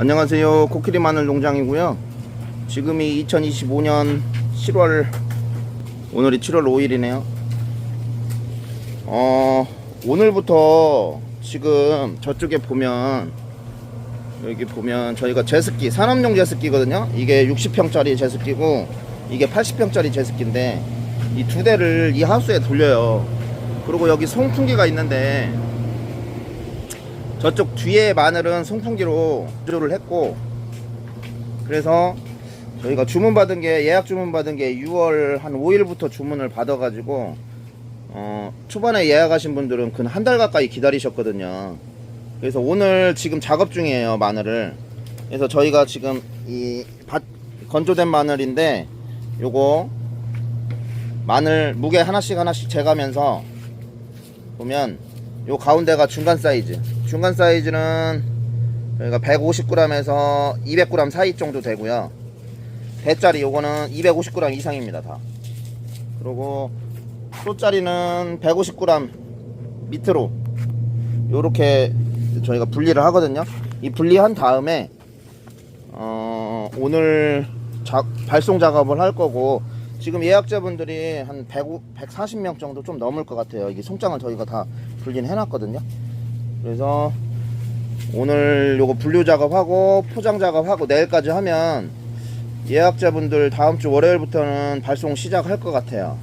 안녕하세요. 코끼리 마늘 농장이고요. 지금이 2025년 7월 오늘이 7월 5일이네요. 어 오늘부터 지금 저쪽에 보면 여기 보면 저희가 제습기 산업용 제습기거든요. 이게 60평짜리 제습기고 이게 80평짜리 제습기인데 이 두 대를 이 하우스에 돌려요. 그리고 여기 송풍기가 있는데 저쪽 뒤에 마늘은 송풍기로 조절을 했고 그래서 저희가 주문 받은 게 예약 주문 받은 게 6월 한 5일부터 주문을 받아 가지고 어 초반에 예약하신 분들은 근 한 달 가까이 기다리셨거든요. 그래서 오늘 지금 작업 중이에요 마늘을. 그래서 저희가 지금 이 밭 건조된 마늘인데 요거 마늘 무게 하나씩 하나씩 재가면서 보면 요 가운데가 중간 사이즈 중간 사이즈는 저희가 150g에서 200g 사이 정도 되고요. 대짜리 요거는 250g 이상입니다 다. 그리고 소짜리는 150g 밑으로 요렇게 저희가 분리를 하거든요. 이 분리한 다음에 어, 오늘 자- 발송 작업을 할 거고 지금 예약자분들이 한 100, 140명 정도 좀 넘을 것 같아요. 이게 송장을 저희가 다 분리해 놨거든요 그래서 오늘 요거 분류 작업하고 포장 작업하고 내일까지 하면 예약자분들 다음 주 월요일부터는 발송 시작할 것 같아요